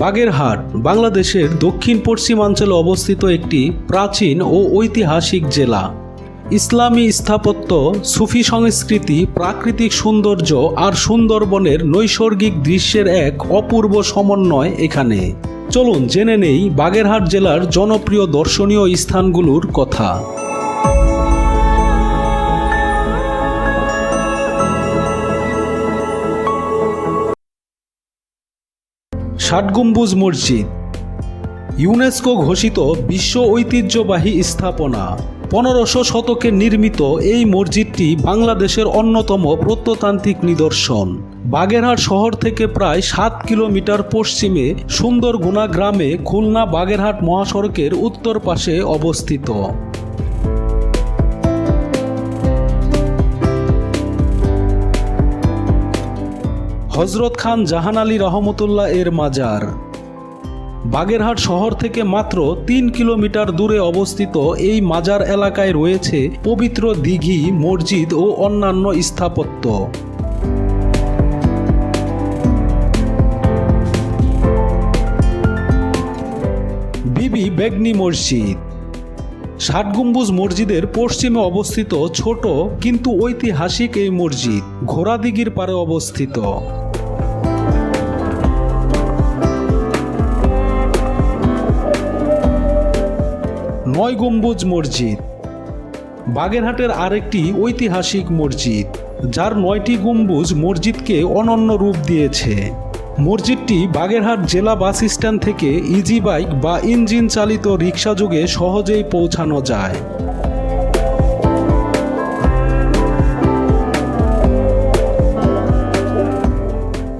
বাগেরহাট, বাংলাদেশের দক্ষিণ পশ্চিমাঞ্চলে অবস্থিত একটি প্রাচীন ও ঐতিহাসিক জেলা। ইসলামী স্থাপত্য, সুফি সংস্কৃতি, প্রাকৃতিক সৌন্দর্য আর সুন্দরবনের নৈসর্গিক দৃশ্যের এক অপূর্ব সমন্বয় এখানে। চলুন জেনে নেই বাগেরহাট জেলার জনপ্রিয় দর্শনীয় স্থানগুলোর কথা। ষাট গম্বুজ মসজিদ। ইউনেস্কো ঘোষিত বিশ্ব ঐতিহ্যবাহী স্থাপনা। পনেরোশো শতকে নির্মিত এই মসজিদটি বাংলাদেশের অন্যতম প্রত্নতান্ত্রিক নিদর্শন। বাগেরহাট শহর থেকে প্রায় সাত কিলোমিটার পশ্চিমে সুন্দরগুনা গ্রামে খুলনা বাগেরহাট মহাসড়কের উত্তর পাশে অবস্থিত। হজরত খান জাহান আলী রহমতুল্লাহ এর মাজার। বাগেরহাট শহর থেকে মাত্র তিন কিলোমিটার দূরে অবস্থিত এই মাজার এলাকায় রয়েছে পবিত্র দিঘি, মসজিদ ও অন্যান্য স্থাপত্য। বিবি বেগনি মসজিদ। ষাট গম্বুজ মসজিদের পশ্চিমে অবস্থিত ছোট কিন্তু ঐতিহাসিক এই মসজিদ ঘোড়াদিঘির পারে অবস্থিত। নয় গম্বুজ মসজিদ। বাগেরহাটের আরেকটি ঐতিহাসিক মসজিদ, যার নয়টি গম্বুজ মসজিদকে অনন্য রূপ দিয়েছে। মসজিদটি বাগেরহাট জেলা বাস স্ট্যান্ড থেকে ইজি বাইক বা ইঞ্জিন চালিত রিক্সা যোগে সহজেই পৌঁছানো যায়।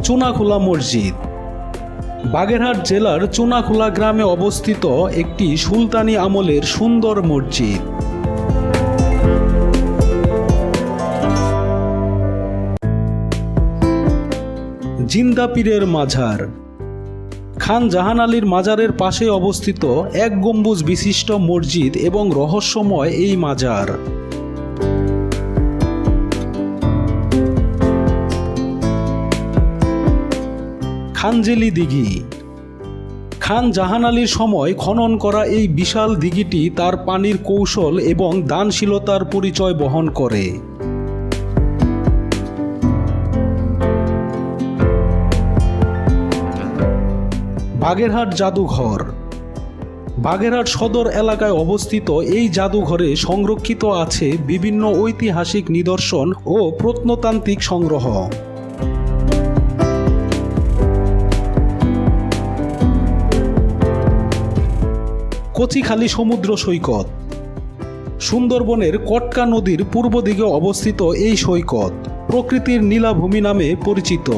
চুনাখোলা মসজিদ বাগেরহাট জেলার চুনাখোলা গ্রামে অবস্থিত একটি সুলতানি আমলের সুন্দর মসজিদ। জিন্দা পীরের মাজার। খান জাহান আলীর মাজারের পাশে অবস্থিত এক গম্বুজ বিশিষ্ট মসজিদ এবং রহস্যময় এই মাজার। খানজেলি দিঘি। খান জাহান আলীর সময় খনন করা এই বিশাল দিঘিটি তার পানির কৌশল এবং দানশীলতার পরিচয় বহন করে। বাগেরহাট জাদুঘর। বাগেরহাট সদর এলাকায় অবস্থিত এই জাদুঘরে সংরক্ষিত আছে বিভিন্ন ঐতিহাসিক নিদর্শন ও প্রত্নতান্ত্রিক সংগ্রহ। কচিখালী সমুদ্র সৈকত। সুন্দরবনের কটকা নদীর পূর্ব দিকে অবস্থিত এই সৈকত প্রকৃতির নীলাভূমি নামে পরিচিত।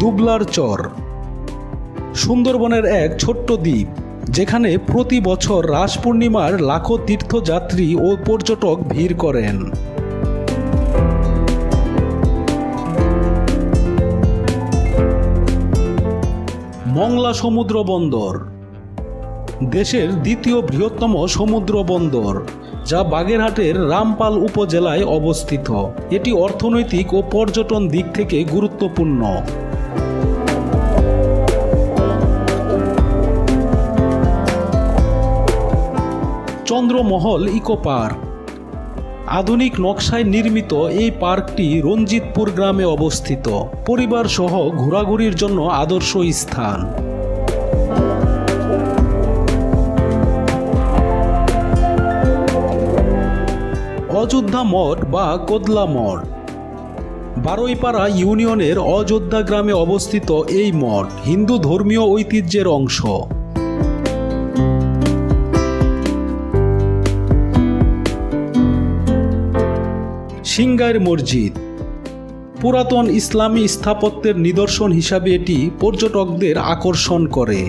দুবলার চর। সুন্দরবনের এক ছোট্ট দ্বীপ, যেখানে প্রতি বছর রাস পূর্ণিমার লাখো তীর্থযাত্রী ও পর্যটক ভিড় করেন। মংলা সমুদ্র বন্দর। দেশের দ্বিতীয় বৃহত্তম সমুদ্র বন্দর, যা বাগেরহাটের রামপাল উপজেলায় অবস্থিত। এটি অর্থনৈতিক ও পর্যটন দিক থেকে গুরুত্বপূর্ণ। চন্দ্রমহল ইকো পার্ক আধুনিক নকশায় নির্মিত এই পার্কটি রঞ্জিতপুর গ্রামে অবস্থিত। পরিবার সহ ঘোরাঘুরির জন্য আদর্শ স্থান। অযোধ্যা মঠ বা কোদলা মঠ। বারুইপাড়া ইউনিয়নের অযোধ্যা গ্রামে অবস্থিত এই মঠ হিন্দু ধর্মীয় ঐতিহ্যের অংশ। সিঙ্গাইর মসজিদ। পুরাতন ইসলামী স্থাপত্যের নিদর্শন হিসাবে এটি পর্যটকদের আকর্ষণ করে।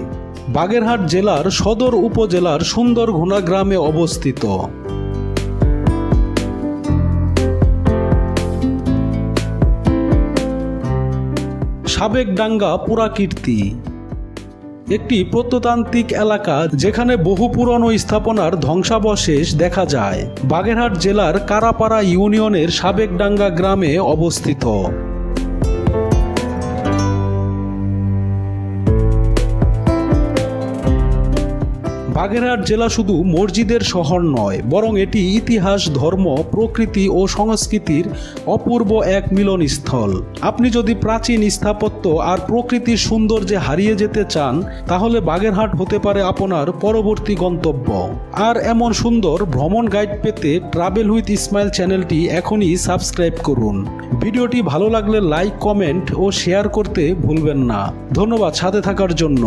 বাগেরহাট জেলার সদর উপজেলার সুন্দরঘোনা গ্রামে অবস্থিত। সাবেক ডাঙ্গা পুরাকীর্তি একটি প্রত্নতান্ত্রিক এলাকা যেখানে বহু পুরনো স্থাপনার ধ্বংসাবশেষ দেখা যায়। বাগেরহাট জেলার কারাপাড়া ইউনিয়নের সাবেকডাঙ্গা গ্রামে অবস্থিত। বাগেরহাট জেলা শুধু মসজিদের শহর নয়, বরং এটি ইতিহাস, ধর্ম, প্রকৃতি ও সংস্কৃতির অপূর্ব এক মিলনস্থল। আপনি যদি প্রাচীন স্থাপত্য আর প্রকৃতির সৌন্দর্যে হারিয়ে যেতে চান, তাহলে বাগেরহাট হতে পারে আপনার পরবর্তী গন্তব্য। আর এমন সুন্দর ভ্রমণ গাইড পেতে ট্রাভেল উইথ ইসমাইল চ্যানেলটি এখনই সাবস্ক্রাইব করুন। ভিডিওটি ভালো লাগলে লাইক, কমেন্ট ও শেয়ার করতে ভুলবেন না। ধন্যবাদ সাথে থাকার জন্য।